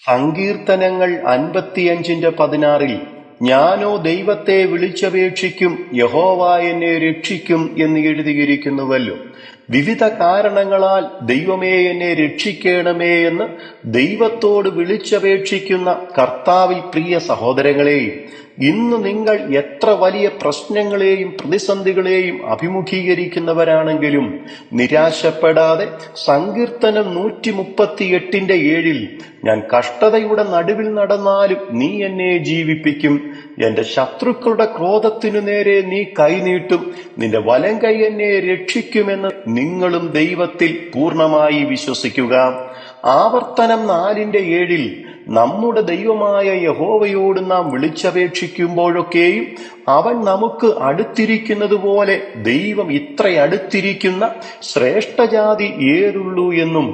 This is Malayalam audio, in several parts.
സങ്കീർത്തനങ്ങൾ അൻപത്തിയഞ്ചിന്റെ പതിനാറിൽ ഞാനോ ദൈവത്തെ വിളിച്ചപേക്ഷിക്കും യഹോവ എന്നെ രക്ഷിക്കും എന്ന് എഴുതിയിരിക്കുന്നുവല്ലോ. വിവിധ കാരണങ്ങളാൽ ദൈവമേ എന്നെ രക്ഷിക്കണമേ എന്ന് ദൈവത്തോട് വിളിച്ചപേക്ഷിക്കുന്ന കർത്താവിൽ പ്രിയ സഹോദരങ്ങളെയും ഇന്ന് നിങ്ങൾ എത്ര വലിയ പ്രശ്നങ്ങളെയും പ്രതിസന്ധികളെയും അഭിമുഖീകരിക്കുന്നവരാണെങ്കിലും നിരാശപ്പെടാതെ സങ്കീർത്തനം നൂറ്റി മുപ്പത്തി എട്ടിന്റെ ഏഴിൽ ഞാൻ കഷ്ടതയുടെ നടുവിൽ നടന്നാലും നീ എന്നെ ജീവിപ്പിക്കും. എന്റെ ശത്രുക്കളുടെ ക്രോധത്തിനു നേരെ നീ കൈനീട്ടും. നിന്റെ വലം കൈ എന്നെ രക്ഷിക്കുമെന്ന് നിങ്ങളും ദൈവത്തിൽ പൂർണമായി വിശ്വസിക്കുക. ആവർത്തനം നാലിന്റെ ഏഴിൽ നമ്മുടെ ദൈവമായ യഹോവയോട് നാം വിളിച്ചപേക്ഷിക്കുമ്പോഴൊക്കെയും അവൻ നമുക്ക് അടുത്തിരിക്കുന്നത് പോലെ ദൈവം ഇത്ര അടുത്തിരിക്കുന്ന ശ്രേഷ്ഠജാതി ഏതുള്ളൂ എന്നും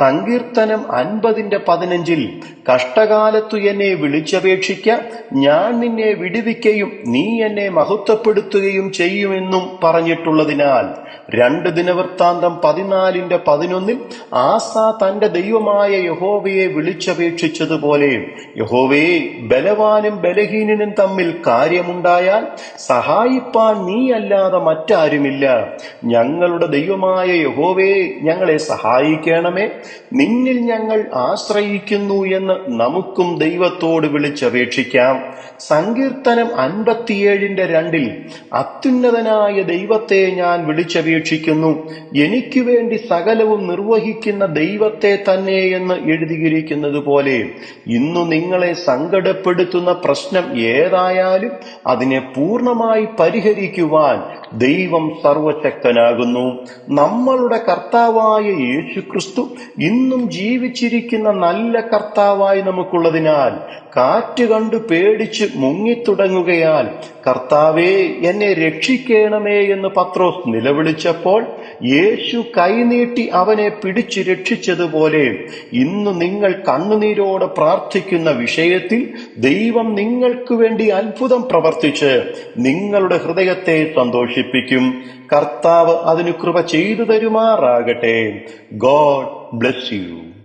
സങ്കീർത്തനം അൻപതിന്റെ പതിനഞ്ചിൽ കഷ്ടകാലത്തു എന്നെ വിളിച്ചപേക്ഷിക്ക ഞാൻ നിന്നെ വിടുവിക്കുകയും നീ എന്നെ മഹത്വപ്പെടുത്തുകയും ചെയ്യുമെന്നും പറഞ്ഞിട്ടുള്ളതിനാൽ രണ്ട് ദിനവൃത്താന്തം പതിനാലിന്റെ പതിനൊന്നിൽ ആസ തന്റെ ദൈവമായ യഹോവയെ വിളിച്ചപേക്ഷിച്ചതുപോലെ യഹോവേ ബലവാനും ബലഹീനനും തമ്മിൽ കാര്യമുണ്ടായാൽ സഹായിപ്പാൻ നീയല്ലാതെ മറ്റാരുമില്ല. ഞങ്ങളുടെ ദൈവമായ യഹോവേ ഞങ്ങളെ സഹായിക്കണമേ നിന്നിൽ ഞങ്ങൾ ആശ്രയിക്കുന്നു എന്ന് നമുക്കും ദൈവത്തോട് വിളിച്ചപേക്ഷിക്കാം. സങ്കീർത്തനം അൻപത്തിയേഴിന്റെ രണ്ടിൽ അത്യുന്നതനായ ദൈവത്തെ ഞാൻ വിളിച്ചപേക്ഷിക്കുന്നു. എനിക്ക് വേണ്ടി സകലവും നിർവഹിക്കുന്ന ദൈവത്തെ തന്നെ എന്ന് എഴുതിയിരിക്കുന്നത് പോലെ ഇന്നു നിങ്ങളെ സങ്കടപ്പെടുത്തുന്ന പ്രശ്നം ഏതായാലും അതിനെ പൂർണമായി പരിഹരിക്കുവാൻ ദൈവം സർവശക്തനാകുന്നു. നമ്മളുടെ കർത്താവായ യേശുക്രിസ്തു ഇന്നും ജീവിച്ചിരിക്കുന്ന നല്ല കർത്താവായി നമുക്കുള്ളതിനാൽ കാറ്റ് കണ്ടു പേടിച്ച് മുങ്ങിത്തുടങ്ങുകയാൽ കർത്താവേ എന്നെ രക്ഷിക്കണമേ എന്ന് പത്രോസ് നിലവിളിച്ചപ്പോൾ യേശു കൈനീട്ടി അവനെ പിടിച്ചു രക്ഷിച്ചതുപോലെ ഇന്ന് നിങ്ങൾ കണ്ണുനീരോടെ പ്രാർത്ഥിക്കുന്ന വിഷയത്തിൽ ദൈവം നിങ്ങൾക്ക് വേണ്ടി അത്ഭുതം പ്രവർത്തിച്ച് നിങ്ങളുടെ ഹൃദയത്തെ സന്തോഷിപ്പിക്കും. കർത്താവ് അതിനു കൃപ ചെയ്തു തരുമാറാകട്ടെ. God bless you.